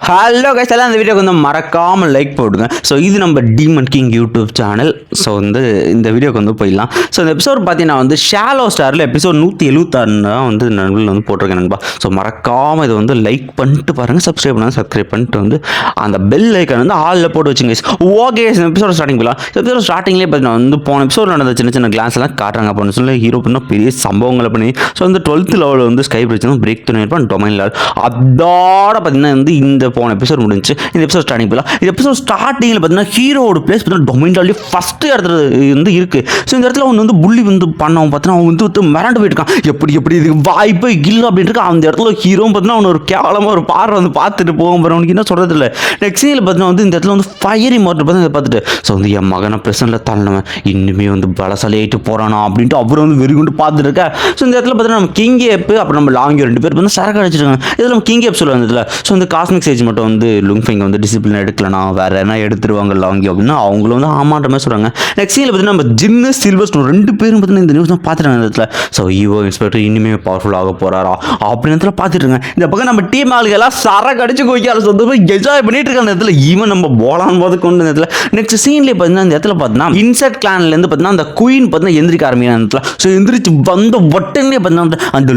Hello guys எல்லாம் இந்த வீடியோக்கு வந்து மறக்காமல் லைக் போடுங்க. ஸோ இது நம்ம demon king YouTube channel so வந்து இந்த வீடியோக்கு வந்து போயிடலாம். ஸோ இந்த எபிசோட் பார்த்தீங்கன்னா வந்து ஷாலோ ஸ்டாரில் எபிசோட் நூற்றி எழுபத்தாறு தான் வந்து நண்பர்கள் வந்து போட்டிருக்கேன் நண்பா. ஸோ மறக்காமல் இதை வந்து லைக் பண்ணிட்டு பாருங்கள் சப்ஸ்கிரைப் பண்ணால் சப்ஸ்கிரைப் பண்ணிட்டு வந்து அந்த பெல் ஐக்கன் வந்து ஆளில் போட்டு வச்சுங்க ஓகே எபிசோட் ஸ்டார்டிங் போகலாம் எபிசோட் ஸ்டார்டிங்லேயே பார்த்தீங்கன்னா வந்து போன எபிசோட் நடந்த சின்ன சின்ன கிளாஸ் எல்லாம் காட்டுறாங்க அப்படின்னு சொல்லி ஹீரோ பண்ண பெரிய சம்பவங்களை பண்ணி. ஸோ வந்து டுவெல்த் லெவலில் வந்து ஸ்கை பிரிட்ஜ் வந்து பிரேக் இருப்பான் டொமைன் லெவல் அதோட பார்த்தீங்கன்னா வந்து இந்த போன எபிசோட் முடிஞ்சு இந்த எபிசோட் ஸ்டார்டிங் போகலாம் இந்த எபிசோட் ஸ்டார்டிங்கில் பார்த்தீங்கன்னா ஹீரோட பிளேஸ் பார்த்தீங்கன்னா டொமைன் ஃபஸ்ட்டு இடத்துல வந்து இருக்குது ஸோ இந்த இடத்துல அவன் வந்து புள்ளி வந்து பண்ணவன் பார்த்தீங்கன்னா அவன் வந்து மிரண்டு போயிட்டுருக்கான் எப்படி எப்படி இதுக்கு வாய்ப்பே இல்லை அப்படின்னு அந்த இடத்துல ஹீரோ பார்த்தீங்கன்னா அவன் ஒரு கேவலமாக ஒரு பார்வை வந்து பார்த்துட்டு போகும் பாரு. அவனுக்கு என்ன சொல்கிறது இல்லை. நெக்ஸ்ட் சீனில் பார்த்தீங்கன்னா வந்து இந்த இடத்துல வந்து ஃபயரி மோட்டர் பார்த்து பார்த்துட்டு. ஸோ வந்து என் மகனை பிரசனில் தள்ளனவன். இன்னுமே வந்து பலசலையிட்டு போகிறானா அப்படின்ட்டு அப்புறம் வந்து வெறி கொண்டு பார்த்துட்டு இருக்கேன் ஸோ இந்த இடத்துல பார்த்தீங்கன்னா நம்ம கிங் ஏப்பு அப்புறம் நம்ம லாங்கியோ ரெண்டு பேர் வந்து சரக்கு அடிச்சிருக்காங்க. இதில் நம்ம கிங் ஏப் சொல்லுவாங்க இதில் ஸோ இந்த காஸ்மிக் சேஜ் மட்டும் வந்து லுங்ஃபிங் வந்து டிசிப்ளின் எடுக்கலனா வேற என்ன எடுத்துருவாங்க லாங்கி அப்படின்னா அவங்களும் வந்து ஆமான்ற மாதிரி சொல்கிறாங்க நெக்ஸ்ட் சீனில் பார்த்தீங்கன்னா நம்ம ஜின்னு சில்வர் ஸ்டோன் ரெண்டு பேரும் பார்த்தீங்கன்னா இந்த நியூஸ் தான் பார்த்துட்டாங்க இந்த இடத்துல. ஸோ ஈவோ இன்ஸ்பெக்டர் இனிமே பவர்ஃபுல் ஆக போகிறாரா அப்படின்னு இடத்துல பார்த்துட்டு இந்த பக்கம் நம்ம டீம் ஆளுகெல்லாம் சர கடிச்சு கோய்க்கார சொந்தமாக என்ஜாய் பண்ணிட்டு இருக்க இந்த இடத்துல. ஈவன் நம்ம போலான்னு போது கொண்டு இந்த இடத்துல. நெக்ஸ்ட் சீன்லேயே பார்த்தீங்கன்னா இந்த இடத்துல பார்த்தீங்கன்னா இன்சர்ட் கிளான்லேருந்து பார்த்தீங்கன்னா அந்த குயின் பார்த்தீங்கன்னா எந்திரிக்க ஆரம்பிக்கிற இடத்துல. ஸோ எந்திரிச்சு வந்த உடனே பார்த்தீங்கன்னா அந்த- அந்த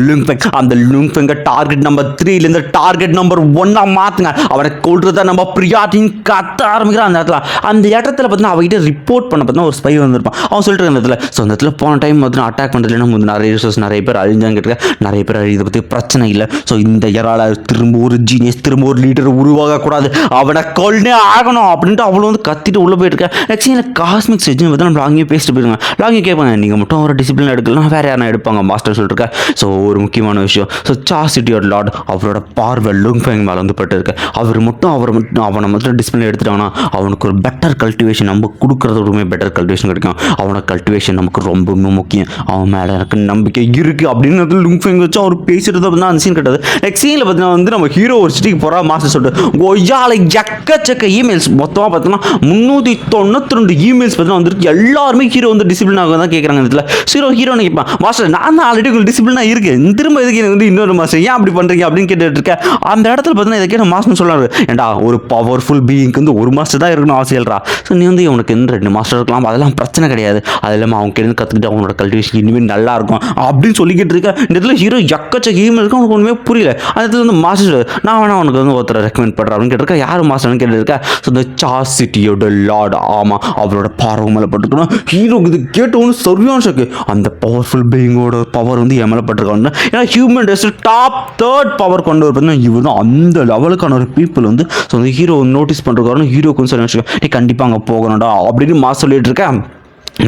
அந்த லுங் டார்கெட் நம்பர் த்ரீலேருந்து டார்கெட் நம்பர் ஒன்னாக மாற்றுங்க அவனை கொள்றத நம்ம பிரியாட்டின்னு கத்த ஆரம்பிக்கிறான் அந்த இடத்துல. அந்த இடத்துல பார்த்தீங்கன்னா அவகிட்ட ரிப்போர்ட் பண்ண பார்த்தீங்கன்னா ஒரு ஸ்பை வந்திருப்பான். அவன் சொல்லிட்டு அந்த இடத்துல ஸோ அந்த இடத்துல போன டைம் வந்து அட்டாக் பண்ணுறதுல வந்து நிறைய ரிசோர்ஸ் நிறைய பேர் அழிஞ்சாங்க கேட்டுக்க நிறைய பேர் இதை பற்றி பிரச்சனை இல்லை. ஸோ இந்த இறால திரும்ப ஒரு ஜீனியஸ் திரும்ப ஒரு லீடர் உருவாகக்கூடாது. அவனை கொல்லே ஆகணும் அப்படின்ட்டு அவ்வளோ வந்து கத்திட்டு உள்ளே போயிருக்கேன் நெக்ஸ்ட் காஸ்மிக் செஜ்னு வந்து நம்ம லாங்கியே பேசிட்டு போயிருங்க. லாங்கே கேட்பாங்க நீங்கள் மட்டும் ஒரு டிசிப்ளின் எடுக்கலாம் வேறு யாரும் எடுப்பாங்க மாஸ்டர் சொல்லிட்டு ஸோ ஒரு முக்கியமான விஷயம். ஸோ சா சிட்டியோட லார்ட் அவரோட பார்வை லுங் ஃபேங் மேலே வந்து பட்டு அவர் மட்டும் அவர் மட்டும் அவனை மட்டும் டிசிப்ளின் எடுத்துட்டாங்கன்னா அவனுக்கு ஒரு பெட்டர் கல்டிவேஷன் நம்ம கொடுக்குறதோடுமே பெட்டர் கல்டிவேஷன் கிடைக்கும். அவனோட கல்டிவேஷன் நமக்கு ரொம்ப முக்கியம். அவன் மேலே எனக்கு நம்பிக்கை இருக்குது அப்படின்னு லுங் ஃபேங் வச்சு அவர் பேசுறது அப்படின்னா அந்த சீன் கிடையாது நெக்ஸ்ட் சீனில் பார்த்தீங்கன்னா வந்து நம்ம ஹீரோ ஒரு சிட்டிக்கு போகிறா மாஸ்டர் சொல்லிட்டு ஒய்யால எக்கச்சக்க இமெயில்ஸ் மொத்தமாக பார்த்தீங்கன்னா முந்நூற்றி தொண்ணூற்றி ரெண்டு இமெயில்ஸ் பார்த்தீங்கன்னா வந்துருக்கு. எல்லாருமே ஹீரோ வந்து டிசிப்ளினாக தான் கேட்குறாங்க இதில். ஹீரோ ஹீரோ கேட்பான் மாஸ்டர் நான் தான் ஆல்ரெடி உங்களுக்கு டிசிப்ளினாக இருக்கேன். திரும்ப எதுக்கு எனக்கு வந்து இன்னொரு மாஸ்டர் ஏன் அப்படி பண்ணுறீங்க அப்படின்னு கேட்டுட்டு இருக்கேன் அந்த இடத்துல பார்த்தீங்கன்னா இதை கேட்ட மாஸ்டர் சொல்றாரு. ஏன்டா ஒரு பவர்ஃபுல் பீயிங்க்கு வந்து ஒரு மாஸ்டர் தான் இருக்கணும் ஆசையல்றா ஸோ நீ வந்து உனக்கு இன்னும் ரெண்டு மாஸ்டர் இருக்கலாம்? அதெல்லாம் பிரச்சனை கிடையாது. அது இல்லாமல் அவங்க கிட்ட கற்றுக்கிட்டு அவனோட கல்டிவேஷன் இனிமேல் நல்லா இருக்கும். அப்படின்னு சொல்லிக்கிட்டு இருக்க இந்த இடத்துல ஹீரோ எக்கச்சக்க ஹீம் இருக்கு? அவனுக்கு ஒன்றுமே புரியல. அந்த இடத்துல வந்து மாஸ்டர் நான் வேணா உனக்கு வந்து ஒருத்தரை ரெக்கமெண்ட் பண்ணுறேன் அப்படின்னு கேட்டிருக்கேன் யார் மாஸ்டர்னு கேட்டிருக்கேன் ஸோ இந்த சார் சிட்டியோட லார்ட் ஆமாம் அவரோட பார்வை மேலே பட்டுக்கணும் ஹீரோக்கு இது கேட்டவனு சரியான ஷாக்கு அந்த பவர்ஃபுல் பீயிங்கோட பவர் வந்து என் மேலே பட்டிருக்காங்க ஏன்னா human race top third power கொண்டு வரப்போ இவர் தான் அந்த லெவலுக்கான ஒரு பீப்புள் வந்து ஸோ அந்த ஹீரோ நோட்டீஸ் பண்ணுறக்காரன் ஹீரோக்கு வந்து சொல்லி நீ கண்டிப்பாக அங்கே போகணும்டா அப்படின்னு மாஸ் சொல்லிட்டு இருக்கேன்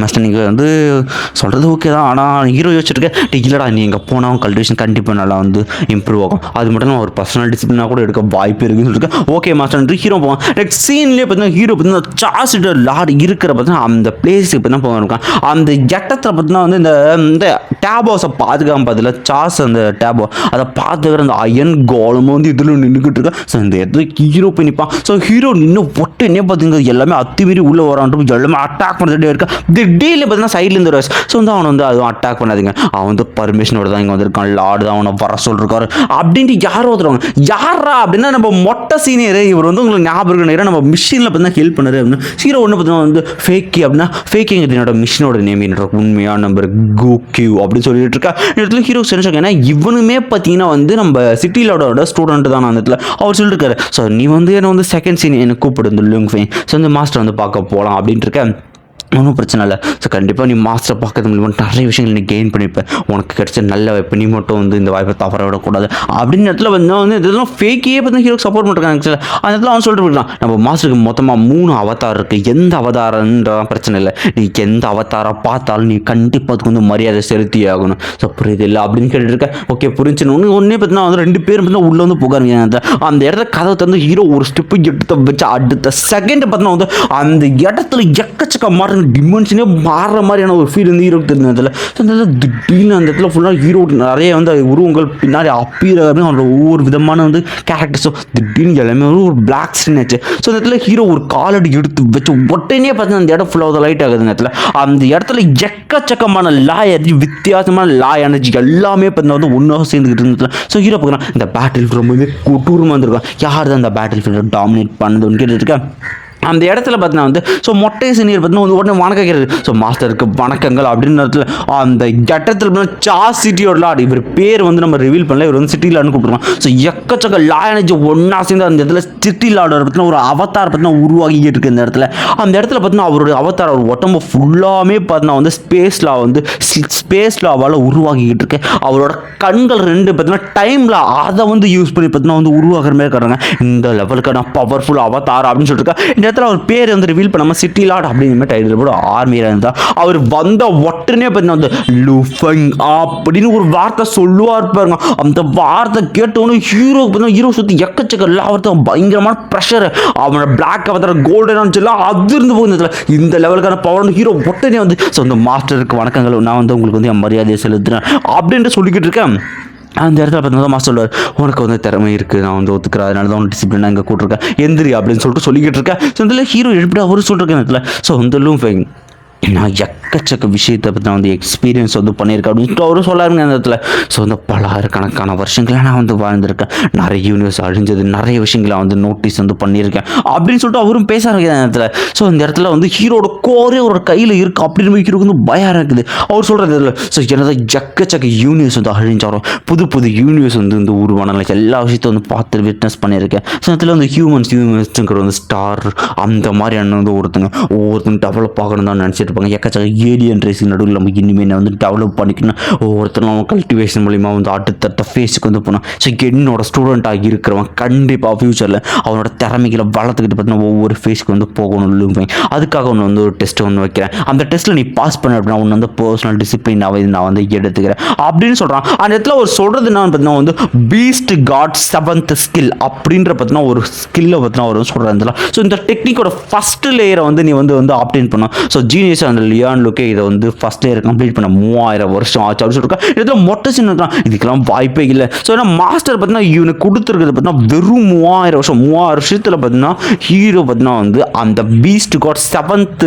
மாஸ்டர் நீங்கள் வந்து சொல்கிறது ஓகே தான் ஆனால் ஹீரோ யோசிச்சிருக்கேன். டே இல்லைடா நீ எங்கே போனாலும் கல்டிவேஷன் கண்டிப்பாக நல்லா வந்து இம்ப்ரூவ் ஆகும். அது மட்டும் நான் ஒரு பர்சனல் டிசிப்ளினாக கூட எடுக்க வாய்ப்பு இருக்குன்னு சொல்லியிருக்கேன் ஓகே மாஸ்டர் ஹீரோ போவான். நெக்ஸ்ட் சீன்லேயே பார்த்தீங்கன்னா ஹீரோ பார்த்தீங்கன்னா சார்ஜ் லாரி இருக்கிற பார்த்தீங்கன்னா அந்த பிளேஸுக்கு பார்த்தீங்கன்னா போயிருக்கான் அந்த இடத்துல பார்த்தீங்கன்னா வந்து இந்த இந்த டேபோஸை பாதுகாப்பு பார்த்துல சாஸ் அந்த டேபோ அதை பார்த்துக்கிற அந்த அயன் கோலமும் வந்து இதில் நின்றுக்கிட்டு இருக்கா. ஸோ இந்த இடத்துல ஹீரோ போய் நிற்பான் ஸோ ஹீரோ நின்று ஒட்டுனே பார்த்தீங்கன்னா எல்லாமே அத்துமீறி உள்ளே வரான்ட்டு எல்லாமே அட்டாக் பண்ணிட்டே இருக்கா. திடீர்னு பார்த்தீங்கன்னா சைட்லேருந்து வருவாஸ் ஸோ வந்து அவனை வந்து அதுவும் அட்டாக் பண்ணாதீங்க. அவன் வந்து பர்மிஷனோட தான் இங்கே வந்திருக்கான். லார்டு தான் அவனை வர சொல்லிருக்காரு. அப்படின்ட்டு யாரோ ஒருத்தருவாங்க யாரா அப்படின்னா நம்ம மொட்டை சீனியர் இவர் வந்து உங்களுக்கு ஞாபகம் நேரம் நம்ம மிஷினில் பார்த்தீங்கன்னா ஹெல்ப் பண்ணுறது அப்படின்னா. ஹீரோ ஒன்று பார்த்தீங்கன்னா வந்து ஃபேக்கி அப்படின்னா ஃபேக்கிங் என்னோட மிஷினோட நேம் என்னோட உண்மையான நம்பர் கோக்யூ அப்படின்னு சொல்லிட்டு இருக்கா. இந்த இடத்துல ஹீரோ சென்ஸ் ஏன்னா இவனுமே பார்த்தீங்கன்னா வந்து நம்ம சிட்டிலோட ஸ்டூடெண்ட் தான் அந்த இடத்துல. அவர் சொல்லியிருக்காரு ஸோ நீ வந்து என்ன வந்து செகண்ட் சீன் எனக்கு கூப்பிடு இந்த லுங் ஃபேன் ஸோ இந்த மாஸ்டர் வந்து பார்க்க போகலாம் அப்படின்ட்டு இருக்கேன் ஒன்றும் பிரச்சனை இல்லை. ஸோ கண்டிப்பாக நீ மாஸ்டர் பார்க்கறது மூலிமா நிறைய விஷயங்கள் நீ கெயின் பண்ணிப்பேன் உனக்கு கிடைச்ச நல்ல வாய்ப்பு நீ மட்டும் வந்து இந்த வாய்ப்பை தவற விடக்கூடாது. அப்படின்னு இடத்துல வந்து வந்து இதெல்லாம் ஃபேக்கே பார்த்து ஹீரோக்கு சப்போர்ட் பண்ணுறாங்க சார் அந்த இடத்துல அவன் சொல்லிட்டு போயிடலாம் நம்ம மாஸ்டருக்கு மொத்தமாக மூணு அவதாரம் இருக்குது எந்த அவதாரன்றதான் பிரச்சனை இல்லை. நீ எந்த அவதாரம் பார்த்தாலும் நீ கண்டிப்பாக அதுக்கு வந்து மரியாதை செலுத்தி ஆகணும். ஸோ புரியுது இல்லை? அப்படின்னு கேட்டுட்டு இருக்க. ஓகே புரிஞ்சுன்னு ஒன்று ஒன்றே பார்த்தீங்கன்னா வந்து ரெண்டு பேரும் பார்த்தீங்கன்னா உள்ளே வந்து புகாருங்க அந்த அந்த இடத்துல கதவை திறந்து ஹீரோ ஒரு ஸ்டெப்பு எடுத்து வச்சு அடுத்த செகண்ட் பார்த்தீங்கன்னா வந்து அந்த இடத்துல எக்கச்சக்க மாறு பார்த்தீங்கன்னா டிமென்ஷனே மாறுற மாதிரியான ஒரு ஃபீல் வந்து ஹீரோக்கு தெரிஞ்ச இடத்துல. ஸோ அந்த திடீர்னு அந்த இடத்துல ஃபுல்லாக ஹீரோ நிறைய வந்து உருவங்கள் பின்னாடி அப்பீராகவே அவரோட ஒவ்வொரு விதமான வந்து கேரக்டர்ஸோ திடீர்னு எல்லாமே வந்து ஒரு பிளாக் ஸ்க்ரீன் ஆச்சு ஸோ அந்த இடத்துல ஹீரோ ஒரு காலடி எடுத்து வச்சு உடனே பார்த்தீங்கன்னா அந்த இடம் ஃபுல்லாக லைட் ஆகுது அந்த இடத்துல. அந்த இடத்துல எக்கச்சக்கமான லா எனர்ஜி வித்தியாசமான லா எனர்ஜி எல்லாமே பார்த்தீங்கன்னா வந்து ஒன்றாக சேர்ந்துக்கிட்டு இருந்ததுல. ஸோ ஹீரோ பார்க்கலாம் இந்த பேட்டில் ரொம்பவே கொடூரமாக இருந்திருக்கான். யார் தான் அந்த பேட்டில் ஃபீல்டை டாமினேட் பண்ணதுன்னு கேட்டுருக்கேன் அந்த இடத்துல பார்த்தீங்கன்னா வந்து ஸோ மொட்டை சீனியர் பார்த்தீங்கன்னா வந்து உடனே வணக்கம் கேட்குறது ஸோ மாஸ்டருக்கு வணக்கங்கள் அப்படின்னு இடத்துல அந்த இடத்துல பார்த்தீங்கன்னா சா சிட்டியோட லாட் இவர் பேர் வந்து நம்ம ரிவீல் பண்ணல இவர் வந்து சிட்டி லாட்னு கூப்பிடுறோம் ஸோ எக்கச்சக்க லாயனேஜ் ஒன்றா சேர்ந்து அந்த இடத்துல சிட்டி லாடோட பார்த்தீங்கன்னா ஒரு அவத்தார் பார்த்தீங்கன்னா உருவாகிட்டு இருக்கு இந்த இடத்துல. அந்த இடத்துல பார்த்தீங்கன்னா அவருடைய அவத்தார் அவர் உடம்பு ஃபுல்லாமே பார்த்தீங்கன்னா வந்து ஸ்பேஸ் லா வந்து ஸ்பேஸ் லாவால் உருவாகிக்கிட்டு இருக்கு. அவரோட கண்கள் ரெண்டு பார்த்தீங்கன்னா டைமில் அதை வந்து யூஸ் பண்ணி பார்த்தீங்கன்னா வந்து உருவாகிற மாதிரி இருக்காங்க இந்த லெவலுக்கான பவர்ஃபுல் அவத்தார் அப்படின்னு சொல்லிட்டு இருக்கா. இடத்துல அவர் பேர் வந்து ரிவீல் பண்ணாமல் சிட்டி லாட் அப்படிங்கிற மாதிரி டைட்டில் போட ஆர்மியாக இருந்தால் அவர் வந்த உடனே பார்த்தீங்கன்னா வந்து லுஃபங் அப்படின்னு ஒரு வார்த்தை சொல்லுவார் பாருங்க. அந்த வார்த்தை கேட்டவொன்னே ஹீரோ பார்த்தீங்கன்னா ஹீரோ சுற்றி எக்கச்சக்க எல்லா பயங்கரமான ப்ரெஷர் அவனோட பிளாக் அவதார கோல்டன் சொல்லலாம் அது இருந்து போகுது. இந்த இந்த லெவலுக்கான பவர் ஹீரோ உடனே வந்து ஸோ அந்த மாஸ்டருக்கு வணக்கங்கள். நான் வந்து உங்களுக்கு வந்து என் மரியாதையை செலுத்துறேன். அப்படின்ட்டு சொல்லிக்கிட்டு இருக்கேன். அந்த இடத்துல பார்த்தீங்கன்னா மாஸ்டர் சொல்லுவார் உனக்கு வந்து திறமை இருக்குது நான் வந்து ஒத்துக்கிறேன். அதனால தான் உனக்கு டிசிப்ளினாக இங்கே கூட்டிருக்கேன். எந்திரி அப்படின்னு சொல்லிட்டு சொல்லிக்கிட்டு இருக்கேன். ஸோ இதில் ஹீரோ எப்படி அவரும் சொல்லிருக்கேன் இடத்துல ஸோ வந்து லூஃபைங் நான் எக்கச்சக்க விஷயத்தை பற்றி நான் வந்து எக்ஸ்பீரியன்ஸ் வந்து பண்ணியிருக்கேன். அப்படின்னு அவரும் சொல்லாருங்க அந்த இடத்துல. ஸோ வந்து பலாயிரக்கணக்கான வருஷங்களாக நான் வந்து வாழ்ந்திருக்கேன். நிறைய யூனிவர்ஸ் அழிஞ்சது நிறைய விஷயங்களை வந்து நோட்டீஸ் வந்து பண்ணியிருக்கேன். அப்படின்னு சொல்லிட்டு அவரும் பேச ஆரம்பிக்கிற அந்த இடத்துல. ஸோ இந்த இடத்துல வந்து ஹீரோட கோரே ஒரு கையில் இருக்குது அப்படின்னு ஹீரோக்கு வந்து பயம் இருக்குது. அவர் சொல்கிறது இதில் ஸோ எனது எக்கச்சக்க யூனிவர்ஸ் வந்து அழிஞ்சாரோ புது புது யூனிவர்ஸ் வந்து இந்த உருவானாங்க எல்லா விஷயத்தையும் வந்து பார்த்து விட்னஸ் பண்ணியிருக்கேன். ஸோ இடத்துல வந்து ஹியூமன்ஸ் ஹியூமன்ஸுங்கிற வந்து ஸ்டார் அந்த மாதிரியான வந்து ஒருத்தங்க ஒவ்வொருத்தங்க டெவலப் ஆகணும் தான் நினச்சிட்டு இருப்பாங்க எக்கச்சக்க ஏலியன் ரேஸ் நடுவில் நம்ம இனிமேல் வந்து டெவலப் பண்ணிக்கணும். ஒவ்வொருத்தரும் நம்ம கல்டிவேஷன் மூலிமா வந்து அடுத்தடுத்த ஃபேஸுக்கு வந்து போனோம் ஸோ என்னோட ஸ்டூடெண்ட்டாக இருக்கிறவன் கண்டிப்பாக ஃப்யூச்சரில் அவனோட திறமைகளை வளர்த்துக்கிட்டு பார்த்தீங்கன்னா ஒவ்வொரு ஃபேஸ்க்கு வந்து போகணும் இல்லைங்க அதுக்காக ஒன்று வந்து ஒரு டெஸ்ட் ஒன்று வைக்கிறேன். அந்த டெஸ்ட்டில் நீ பாஸ் பண்ண அப்படின்னா ஒன்று வந்து பர்சனல் டிசிப்ளினாக நான் வந்து எடுத்துக்கிறேன். அப்படின்னு சொல்கிறான் அந்த இடத்துல ஒரு சொல்கிறது என்ன பார்த்தீங்கன்னா வந்து பீஸ்ட் காட் செவன்த் ஸ்கில் அப்படின்ற பார்த்தீங்கன்னா ஒரு ஸ்கில்லை பார்த்தீங்கன்னா ஒரு சொல்கிறேன் ஸோ இந்த டெக்னிக்கோட ஃபஸ்ட் லேயரை வந்து நீ வந்து வந்து ஆப்டேன் பண்ணும் ஸோ ஜீனியஸ் அந்த லியான் லுக்கே இதை வந்து ஃபஸ்ட் இயர் கம்ப்ளீட் பண்ண மூவாயிரம் வருஷம் ஆச்சு அப்படின்னு சொல்லிருக்கா இதில் மொட்டை சின்ன இருக்கான் இதுக்கெல்லாம் வாய்ப்பே இல்லை. ஸோ ஏன்னா மாஸ்டர் பார்த்தீங்கன்னா இவனுக்கு கொடுத்துருக்கிறது பார்த்தீங்கன்னா வெறும் மூவாயிரம் வருஷம். மூவாயிரம் வருஷத்தில் பார்த்தீங்கன்னா ஹீரோ பார்த்தீங்கன்னா வந்து அந்த பீஸ்ட் காட் செவன்த்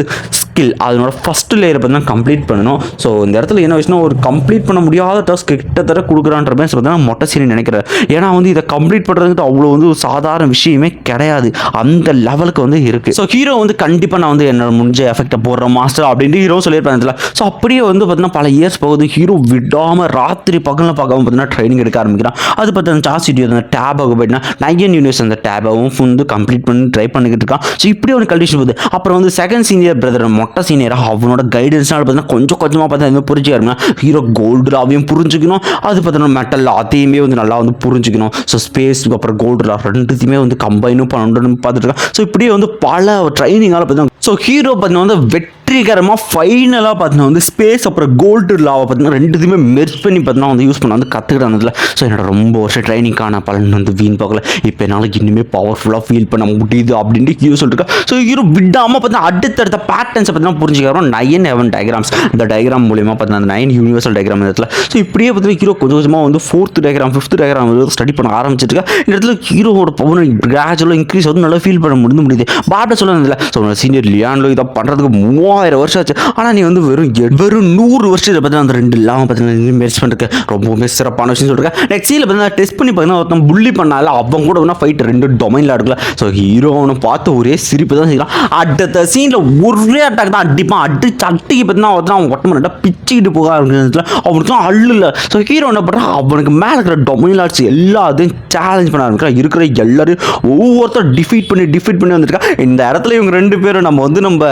ஸ்கில் அதனோட ஃபஸ்ட் லேயரை பார்த்தீங்கன்னா கம்ப்ளீட் பண்ணணும். ஸோ இந்த இடத்துல என்ன விஷயம்னா ஒரு கம்ப்ளீட் பண்ண முடியாத டாஸ்க் கிட்டத்தட்ட கொடுக்குறான்ற மாதிரி பார்த்தீங்கன்னா மொட்டை சீனி நினைக்கிறேன். ஏன்னா வந்து இதை கம்ப்ளீட் பண்ணுறதுக்கு அவ்வளோ வந்து ஒரு சாதாரண விஷயமே கிடையாது. அந்த லெவலுக்கு வந்து இருக்குது ஸோ ஹீரோ வந்து கண்டிப்பாக நான் வந்து என்னோட முடிஞ்ச எஃபெக்டை போடுறேன் மாஸ்டர் அப்படின்ட்டு ஹீரோ சொல்லியிருப்பேன் இதில். ஸோ அப்படியே வந்து பார்த்தீங்கன்னா பல இயர்ஸ் போகுது. ஹீரோ விடாமல் ராத்திரி பகலில் பார்க்காம பார்த்தீங்கன்னா ட்ரைனிங் எடுக்க ஆரம்பிக்கிறான். அது பார்த்தீங்கன்னா சாஸ் ஸ்டுடியோ அந்த டேபாக போயிட்டுனா நைன் யூனிவர்ஸ் அந்த டேபாகவும் வந்து கம்ப்ளீட் பண்ணி ட்ரை பண்ணிக்கிட்டு இருக்கான். ஸோ இப்படி ஒரு கண்டிஷன் போகுது. அப்புறம் வந்து செகண்ட் சீனியர் பிரதர் மொட்டை சீனியராக அவனோட கைடன்ஸ்னால பார்த்தீங்கன்னா கொஞ்சம் கொஞ்சமாக பார்த்தா எதுவுமே புரிஞ்சுக்கணும் ஹீரோ கோல்டுலாவையும் புரிஞ்சுக்கணும். அது பார்த்தீங்கன்னா மெட்டல் அதையுமே வந்து நல்லா வந்து புரிஞ்சுக்கணும். ஸோ ஸ்பேஸ் அப்புறம் கோல்டுலா ரெண்டுத்தையுமே வந்து கம்பைனும் பண்ணணும்னு பார்த்துட்டு இருக்கான். ஸோ இப்படியே வந்து பல ட்ரைனிங்கால் பார்த்தீங்கன்னா ஸோ ஹீரோ பார்த்தீங்கன்னா வந்து வெட் வெற்றிகரமாக ஃபைனலாக பார்த்தீங்கன்னா வந்து ஸ்பேஸ் அப்புறம் கோல்டு லாவை பார்த்தீங்கன்னா ரெண்டுத்தையுமே மெர்ஜ் பண்ணி பார்த்தீங்கன்னா வந்து யூஸ் பண்ண வந்து கற்றுக்கிட்டு ஸோ என்னோட ரொம்ப வருஷம் ட்ரைனிங்கான பலன் வந்து வீண் பார்க்கல இப்போ என்னால் இன்னுமே பவர்ஃபுல்லாக ஃபீல் பண்ண முடியுது அப்படின்ட்டு ஹீரோ சொல்லிருக்கா. ஸோ ஹீரோ விடாமல் பார்த்தீங்கன்னா அடுத்தடுத்த பேட்டர்ன்ஸை பார்த்தீங்கன்னா புரிஞ்சுக்கிறோம் நயன் எவன் டயக்ராம்ஸ் இந்த டயக்ராம் மூலியமாக பார்த்தீங்கன்னா அந்த நயன் யூனிவர்சல் டயக்ராம் இடத்துல. ஸோ இப்படியே பார்த்தீங்கன்னா ஹீரோ கொஞ்சம் கொஞ்சமாக வந்து ஃபோர்த் டயக்ராம் ஃபிஃப்த் டயக்ராம் வந்து ஸ்டடி பண்ண ஆரம்பிச்சிருக்கா. இந்த இடத்துல ஹீரோவோட பவர் கிராஜுவலாக இன்க்ரீஸ் வந்து நல்லா ஃபீல் பண்ண முடிந்து முடியுது. பாட்டை சொல்ல இல்லை ஸோ சீனியர் லியான்லோ இதை பண்ணுறதுக்கு மூவாயிரம் வருஷம் ஆச்சு. ஆனால் நீ வந்து வெறும் வெறும் நூறு வருஷத்தை பார்த்தீங்கன்னா அந்த ரெண்டு இல்லாமல் பார்த்தீங்கன்னா மேட்ச் பண்ணிருக்க. ரொம்பவுமே சிறப்பான விஷயம் சொல்லிருக்கேன் நெக்ஸ்ட் சீனில் பார்த்தீங்கன்னா டெஸ்ட் பண்ணி பார்த்தீங்கன்னா ஒருத்தன் புள்ளி பண்ணால அவங்க கூட வேணா ஃபைட் ரெண்டு டொமைனில் எடுக்கல ஸோ ஹீரோ அவனை பார்த்து ஒரே சிரிப்பு தான் செய்யலாம் அடுத்த சீனில் ஒரே அட்டாக் தான் அடிப்பான். அடி சட்டிக்கு பார்த்தீங்கன்னா ஒருத்தன் அவன் ஒட்ட மாட்டா பிச்சுக்கிட்டு போக ஆரம்பிச்சதுல அவனுக்குலாம் அள்ளுல ஸோ ஹீரோ என்ன பண்ணுறான் அவனுக்கு மேலே இருக்கிற டொமைன் ஆர்ட்ஸ் எல்லாத்தையும் சேலஞ்ச் பண்ண ஆரம்பிக்கிறான். இருக்கிற எல்லாரும் ஒவ்வொருத்தரும் டிஃபீட் பண்ணி டிஃபீட் பண்ணி வந்துருக்கா இந்த இடத்துல இவங்க ரெண்டு பேரும் நம்ம வந்து நம்ம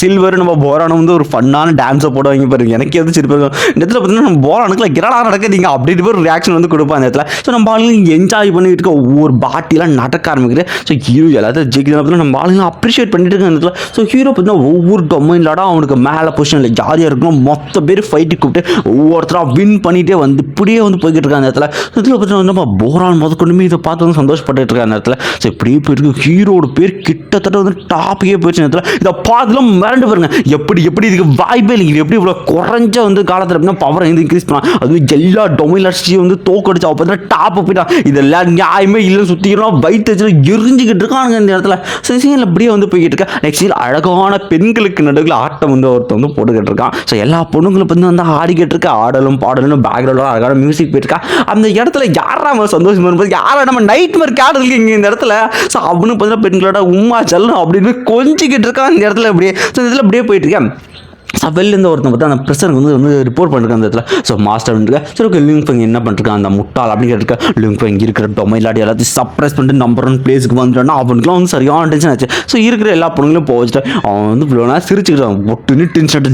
சில்வர் நம்ம போரானம் வந்து ஒரு ஃபன்னான டான்ஸை போடுவாங்க பாருங்க. எனக்கு எது சிரிப்பு இருக்கும். இந்த இடத்துல பார்த்தீங்கன்னா நம்ம போரானுக்குலாம் கிரடா நடக்குதுங்க. அப்படின்ட்டு ஒரு ரியாக்ஷன் வந்து கொடுப்பான் அந்த இடத்துல. ஸோ நம்ம ஆளுங்க என்ஜாய் பண்ணிட்டு இருக்க ஒவ்வொரு பாட்டிலாம் நடக்க ஆரம்பிக்குது. ஸோ ஹீரோ எல்லாத்தையும் ஜெயிக்கிறது பார்த்தீங்கன்னா நம்ம ஆளுங்க அப்ரிஷியேட் பண்ணிட்டு இருக்க அந்த இடத்துல. ஸோ ஹீரோ பார்த்தீங்கன்னா ஒவ்வொரு டொமைன்லடா அவனுக்கு மேலே பொசிஷனில் ஜாலியாக இருக்கணும். மொத்த பேர் ஃபைட்டு கூப்பிட்டு ஒவ்வொருத்தராக வின் பண்ணிகிட்டே வந்து இப்படியே வந்து போய்கிட்டு இருக்காங்க அந்த இடத்துல. ஸோ இதில் பார்த்தீங்கன்னா நம்ம போரான் முதற்கொண்டுமே இதை பார்த்து வந்து சந்தோஷப்பட்டு இருக்காங்க அந்த இடத்துல. ஸோ இப்படியே போயிருக்கு. ஹீரோட பேர் கிட்டத்தட்ட வந்து டாப்பிக்கே போயிடுச்சு இந்த இடத்துல. இதை பார்த்துலாம் மிரண்டு பாருங்க. எப்படி எப்படி இதுக்கு வாய்ப்பே இல்லை இது எப்படி இவ்வளோ குறைஞ்ச வந்து காலத்தில் அப்படின்னா பவரை வந்து இன்க்ரீஸ் பண்ணலாம். அதுவும் எல்லா டொமிலர்ஸையும் வந்து தோக்கடிச்சு அவள் பார்த்தீங்கன்னா டாப் போயிட்டான். இதெல்லாம் நியாயமே இல்லைன்னு சுற்றிக்கிறோம் வயிற்று வச்சு எரிஞ்சுக்கிட்டு இருக்கானுங்க இந்த இடத்துல. சரி சரி அப்படியே வந்து போய்கிட்டு இருக்கா. நெக்ஸ்ட் அழகான பெண்களுக்கு நடுவில் ஆட்டம் வந்து ஒருத்தன் வந்து போட்டுக்கிட்டு இருக்கான். ஸோ எல்லா பொண்ணுங்களும் வந்து வந்து ஆடிக்கிட்டு இருக்கா. ஆடலும் பாடலும் பேக்ரவுண்டும் அழகான மியூசிக் போயிட்டுருக்கா அந்த இடத்துல யாரா நம்ம சந்தோஷமா இருப்போம் யாரா நம்ம நைட் மாதிரி கேடு இருக்கு இங்கே இந்த இடத்துல? ஸோ அவனு பார்த்தீங்கன்னா பெண்களோட உமா செல்லும் அப்படின்னு கொஞ்சிக்கிட்டு இருக்கான் இந்த இடத்துல அப்படியே. ஸோ இந்த அப்படியே போயிட்டுருக்கேன் வெளிலேருந்து ஒருத்தன் பார்த்து அந்த பிரசனுக்கு வந்து வந்து ரிப்போர்ட் பண்ணிருக்கான் அந்த இடத்துல. ஸோ மாஸ்டர் வந்துருக்க சரி ஓகே லிங்க் ஃபங் என்ன பண்ணிருக்கான் அந்த முட்டாள் அப்படின்னு கேட்டிருக்க லிங்க் ஃபங் இருக்கிற டொமைலாடி எல்லாத்தையும் சப்ரைஸ் பண்ணிட்டு நம்பர் ஒன் பிளேஸுக்கு வந்துட்டான்னா அவனுக்குலாம் வந்து சரியான டென்ஷன் ஆச்சு. ஸோ இருக்கிற எல்லா பொண்ணுங்களும் போக அவன் வந்து இவ்வளோ நேரம் சிரிச்சுக்கிட்டான் ஒட்டுன்னு டென்ஷன்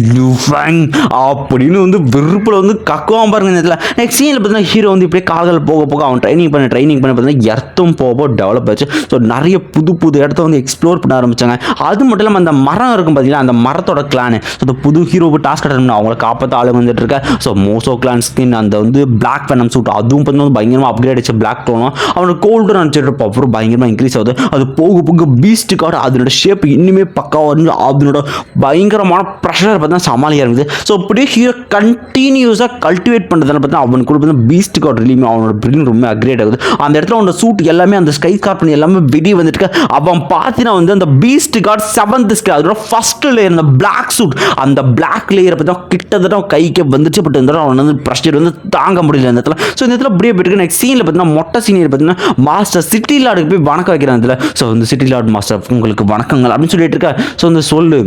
ஃபேங் அப்படின்னு வந்து வெறுப்பில் வந்து கக்குவான் பாருங்க இந்த இடத்துல. நெக்ஸ்ட் சீனில் பார்த்தீங்கன்னா ஹீரோ வந்து இப்படியே கால்கள் போக போக அவன் ட்ரைனிங் பண்ண ட்ரைனிங் பண்ண பார்த்தீங்கன்னா எர்த்தும் போக போக டெவலப் ஆச்சு. ஸோ நிறைய புது புது இடத்த வந்து எக்ஸ்ப்ளோர் பண்ண ஆரம்பிச்சாங்க. அது மட்டும் இல்லாமல் அந்த மரம் இருக்கும் பார்த்தீங்கன்னா அந்த மரத்தோட கிளானு ஸோ அந்த புது ஹீரோவுக்கு டாஸ்க் அட்டன் அவங்கள காப்பாற்ற ஆளு வந்துட்டு இருக்க ஸோ மோசோ கிளான் ஸ்கின் அந்த வந்து பிளாக் வெனம் சூட் அதுவும் வந்து பயங்கரமாக அப்கிரேட் ஆச்சு பிளாக் டோனும் அவனோட கோல்டு நினச்சிட்டு இருப்போம் அப்புறம் பயங்கரமாக இன்க்ரீஸ் ஆகுது. அது போக போக பீஸ்ட் கார்டு அதனோட ஷேப் இன்னுமே பக்காவாக இருந்து அதனோட பயங்கரமான ப்ரெஷர் பார்த்தா சமாளியாக இருக்குது. ஸோ அப்படியே ஹீரோ கண்டினியூஸாக கல்டிவேட் பண்ணுறதுனால பார்த்தா அவனுக்கு கூட பார்த்தா பீஸ்ட் கார்டு ரிலீமே அவனோட பிரிண்ட் ரொம்ப அப்கிரேட் ஆகுது. அந்த இடத்துல அவனோட சூட் எல்லாமே அந்த ஸ்கை கார்பன் எல்லாமே வெளியே வந்துட்டு அவன் பார்த்தீங்கன்னா வந்து அந்த பீஸ்ட் கார்டு செவன்த் ஸ்கை அதோட ஃபர்ஸ்ட்டில் இருந்த பிளாக் சூட் அந்த பிளாக் லேயரை பார்த்தா கிட்டத்தட்ட கைக்கு வந்துச்சு பட் இருந்தாலும் அவன் வந்து ப்ரெஷர் வந்து தாங்க முடியல இந்த இடத்துல. ஸோ இந்த இடத்துல அப்படியே போயிட்டு நெக்ஸ்ட் சீனில் பார்த்தீங்கன்னா மொட்டை சீனியர் பார்த்தீங்கன்னா மாஸ்டர் சிட்டி லார்டுக்கு போய் வணக்கம் வைக்கிறான் இதில் ஸோ இந்த சிட்டி லார்ட் மாஸ்டர் உங்களுக்கு வணக்கங்கள் அப்படின்னு சொல்லிட்டு இருக்கா ஸோ இந்த சொல்லு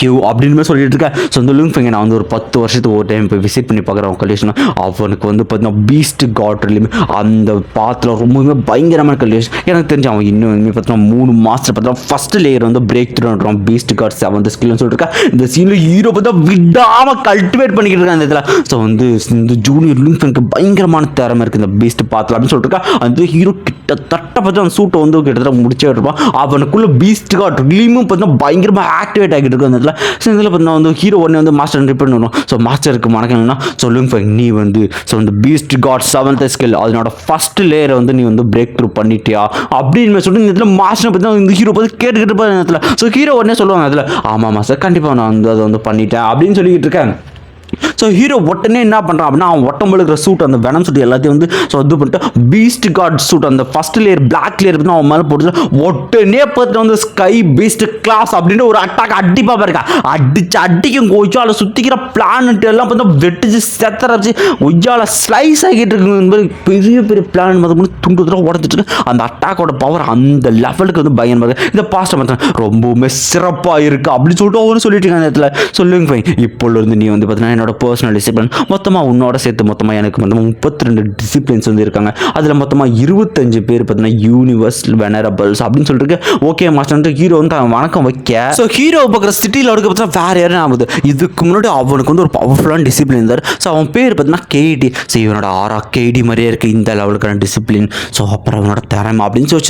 கியூ அப்படின்னு சொல்லிட்டு இருக்கேன். ஸோ அந்த லுங்ஃபிங்க நான் வந்து ஒரு பத்து வருஷத்துக்கு ஒரு டைம் போய் விசிட் பண்ணி பார்க்குறேன் கல்யூஷன் அவனுக்கு வந்து பார்த்தீங்கன்னா பீஸ்ட் காட்லேயுமே அந்த பாத்தில் ரொம்பவுமே பயங்கரமான கல்யூஷன் எனக்கு தெரிஞ்சு அவன் இன்னும் இனிமேல் பார்த்தீங்கன்னா மூணு மாதத்தில் பார்த்தீங்கன்னா ஃபர்ஸ்ட் லேயர் வந்து break through beast god seventh ஸ்கில்னு சொல்லிருக்கேன் இந்த சீனில் ஹீரோ பார்த்தா விடாமல் கல்டிவேட் பண்ணிக்கிட்டு இருக்கான் அந்த இதில். ஸோ வந்து இந்த ஜூனியர் லுங்ஃபிங்க்கு பயங்கரமான திறமை இருக்குது இந்த பீஸ்ட் பாத்தில் அப்படின்னு சொல்லிட்டு அந்த ஹீரோ கிட்டத்தட்ட பார்த்து அந்த சூட்டை வந்து கிட்டத்தட்ட முடிச்சே இருப்பான். அவனுக்குள்ள பீஸ்ட் காட் ரிலீமும் பார்த்தீங்கன்னா பயங்கரமாக ஆக்டிவேட் ஆகிட்டு இருக்கும் அந்த இடத்துல ஸோ இதில் பார்த்தீங்கன்னா வந்து ஹீரோ உடனே வந்து மாஸ்டர் ரிப்பேர் பண்ணுவோம் ஸோ மாஸ்டருக்கு வணக்கம்னா சொல்லுங்க நீ வந்து ஸோ இந்த பீஸ்ட் காட் செவன்த் ஸ்கில் அதனோட ஃபர்ஸ்ட் லேயரை வந்து நீ வந்து பிரேக் த்ரூ பண்ணிட்டியா? அப்படின்னு சொல்லிட்டு இந்த இடத்துல மாஸ்டர் பற்றி இந்த ஹீரோ பார்த்து கேட்டுக்கிட்டு இருப்பாரு இந்த இடத்துல. ஸோ ஹீரோ உடனே சொல்லுவாங்க அதில் ஆமாம் மாஸ்டர் கண்டிப்பாக நான் வந்து அதை வந்து பண்ணிட்டேன் அப்படின்னு சொல்லிக்கிட்டு இருக்கேன். ஸோ ஹீரோ உடனே என்ன பண்ணுறான் அப்படின்னா அவன் ஒட்டம் இருக்கிற சூட் அந்த வெனம் சூட் எல்லாத்தையும் வந்து ஸோ இது பண்ணிட்டு பீஸ்ட் கார்ட் சூட் அந்த ஃபர்ஸ்ட் லேயர் பிளாக் லேயர் வந்து அவன் மேலே போட்டு உடனே பார்த்துட்டு வந்து ஸ்கை பீஸ்ட் கிளாஸ் அப்படின்னு ஒரு அட்டாக் அடிப்பா பாருங்க. அடிச்சு அடிக்கும் கொய்யால சுற்றிக்கிற பிளானட் எல்லாம் பார்த்தா வெட்டிச்சு செத்தரச்சு கொய்யால ஸ்லைஸ் ஆகிட்டு இருக்கு. பெரிய பெரிய பிளான் வந்து துண்டு தூரம் உடச்சிட்டு இருக்கு. அந்த அட்டாக்கோட பவர் அந்த லெவலுக்கு வந்து பயன் பாருங்க இந்த பாஸ்ட் பார்த்தேன் ரொம்பவுமே சிறப்பாக இருக்குது அப்படின்னு சொல்லிட்டு அவனு சொல்லிட்டு இருக்காங்க அந்த இடத்துல. சொல்லுங்க ஃபைன் இப்போலேருந்து நீ வந்து பார்த்தீங்கன்னா என்னோட பர்சனல் டிசிப்ளின் மொத்தமாக உன்னோட சேர்த்து மொத்தமாக எனக்கு வந்து முப்பத்தி ரெண்டு டிசிப்ளின்ஸ் வந்து இருக்காங்க. அதில் மொத்தமாக இருபத்தஞ்சு பேர் பார்த்தீங்கன்னா யூனிவர்ஸ் வெனரபிள்ஸ் அப்படின்னு சொல்லிட்டு ஓகே மாஸ்டர் ஹீரோ வந்து அவன் வணக்கம் வைக்க. ஸோ ஹீரோ பார்க்குற சிட்டியில் அவருக்கு பார்த்தீங்கன்னா வேறு யாரும் ஆகுது இதுக்கு முன்னாடி அவனுக்கு வந்து ஒரு பவர்ஃபுல்லான டிசிப்ளின் இருந்தார். ஸோ அவன் பேர் பார்த்தீங்கன்னா கேடி ஸோ இவனோட ஆறா கேடி மாதிரியே இருக்குது இந்த லெவலுக்கான டிசிப்ளின் ஸோ அப்புறம் அவனோட திறமை அப்படின்னு சொல்லி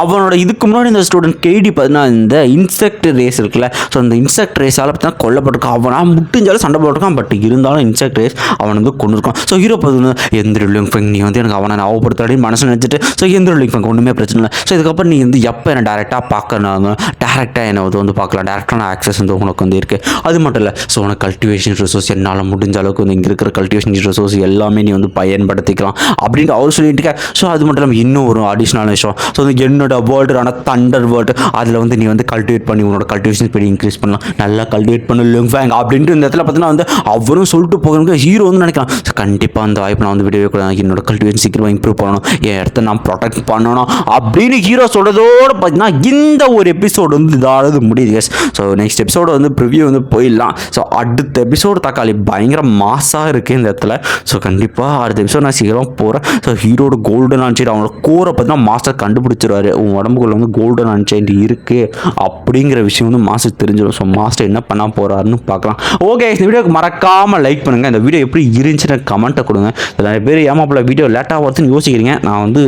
அவனோட இதுக்கு முன்னாடி இந்த ஸ்டூடெண்ட் கேடி பார்த்தீங்கன்னா இந்த இன்செக்ட் ரேஸ் இருக்குல்ல. ஸோ அந்த இன்செக்ட் ரேஸால் பார்த்தீங்கன்னா கொல்லப்பட்டிருக்கான். அவனா முட்டிஞ்சாலும் சண்டை போட்டிருக்கான். பட் இருந்தாலும் இன்செக்ட் ரேஸ் அவன் வந்து கொண்டு இருக்கான். ஸோ ஹீரோ பார்த்து எந்த லிங்க் ஃபங் நீ வந்து எனக்கு அவனை ஞாபகப்படுத்தாடி மனசு நினச்சிட்டு ஸோ எந்த லிங் ஃபங் ஒன்றுமே பிரச்சனை இல்லை. ஸோ இதுக்கப்புறம் நீ வந்து எப்போ என்னை டேரெக்டாக பார்க்கணும் டேரெக்டாக என்னை வந்து வந்து பார்க்கலாம். டேரெக்டான ஆக்சஸ் வந்து உனக்கு வந்து இருக்குது அது மட்டும் இல்லை ஸோ உனக்கு கல்டிவேஷன் ரிசோர்ஸ் என்னால் முடிஞ்ச அளவுக்கு வந்து இங்கே இருக்கிற கல்டிவேஷன் ரிசோர்ஸ் எல்லாமே நீ வந்து பயன்படுத்திக்கலாம் அப்படின்ட்டு அவர் சொல்லிட்டு இருக்க ஸோ அது மட்டும் இல்லாமல் இன்னும் ஒரு அடிஷ்னல் விஷயம். ஸோ வந்து என்னோட வேர்ல்டான தண்டர் வேர்ல்டு அதில் வந்து நீ வந்து கல்டிவேட் பண்ணி உன்னோட கல்டிவேஷன் ஸ்பீட் இன்க்ரீஸ் பண்ணலாம். நல்லா கல்டிவேட் பண்ணு லுங்ஃபேங் அப்படின்ட்டு இந்த இடத்துல பார்த்தீங்கன்னா வந்து அவரும் சொல்லிட்டு போகிறவங்க ஹீரோ வந்து நினைக்கலாம். கண்டிப்பாக அந்த வாய்ப்பு நான் வந்து விடவே கூடாது என்னோட கல்டிவேஷன் சீக்கிரமாக இம்ப்ரூவ் பண்ணணும். என் இடத்த நான் ப்ரொடெக்ட் பண்ணணும் அப்படின்னு ஹீரோ சொல்கிறதோடு பார்த்தீங்கன்னா இந்த ஒரு எபிசோடு வந்து இதாவது முடியுது எஸ் ஸோ நெக்ஸ்ட் எபிசோடு வந்து ப்ரிவியூ வந்து போயிடலாம். ஸோ அடுத்த எபிசோடு தக்காளி பயங்கர மாசாக இருக்குது இந்த இடத்துல. ஸோ கண்டிப்பாக அடுத்த எபிசோட் நான் சீக்கிரமாக போகிறேன் ஸோ ஹீரோட கோல்டன் அன்சைட் அவனோட கோரை பார்த்தீங்கன்னா மாஸ்டர் கண்டுபிடிச்சிருவாரு. உன் உடம்புக்குள்ள வந்து கோல்டன் அன்சைட் இருக்குது அப்படிங்கிற விஷயம் வந்து மாஸ்டர் தெரிஞ்சிடும். ஸோ மாஸ்டர் என்ன பண்ண போகிறாருன்னு பார்க்கலாம். ஓகே இந்த வீடியோக்கு மறக்காமல் லைக் பண்ணுங்கள் இந்த வீடியோ எப்படி இருந்துச்சுன்னு கமெண்ட்டை கொடுங்க. நிறைய பேர் ஏமாப்பில் வீடியோ லேட்டாக வருதுன்னு யோசிக்கிறீங்க. நான் வந்து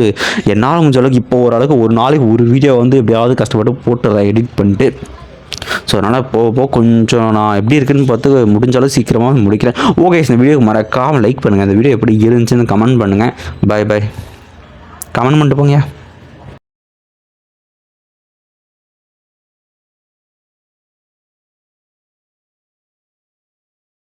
என்னால் முடிஞ்ச அளவுக்கு இப்போ ஓரளவுக்கு ஒரு நாளைக்கு ஒரு வீடியோ வந்து எப்படியாவது கஷ்டப்பட்டு போட்டு எடிட் பண்ணிட்டு. ஸோ அதனால் போக போக கொஞ்சம் நான் எப்படி இருக்குன்னு பார்த்து முடிஞ்ச அளவு சீக்கிரமாக முடிக்கிறேன். ஓகே இந்த வீடியோக்கு மறக்காமல் லைக் பண்ணுங்கள் இந்த வீடியோ எப்படி இருந்துச்சுன்னு கமெண்ட் பண்ணுங்கள் பை பை கமெண்ட் பண்ணிட்டு போங்க.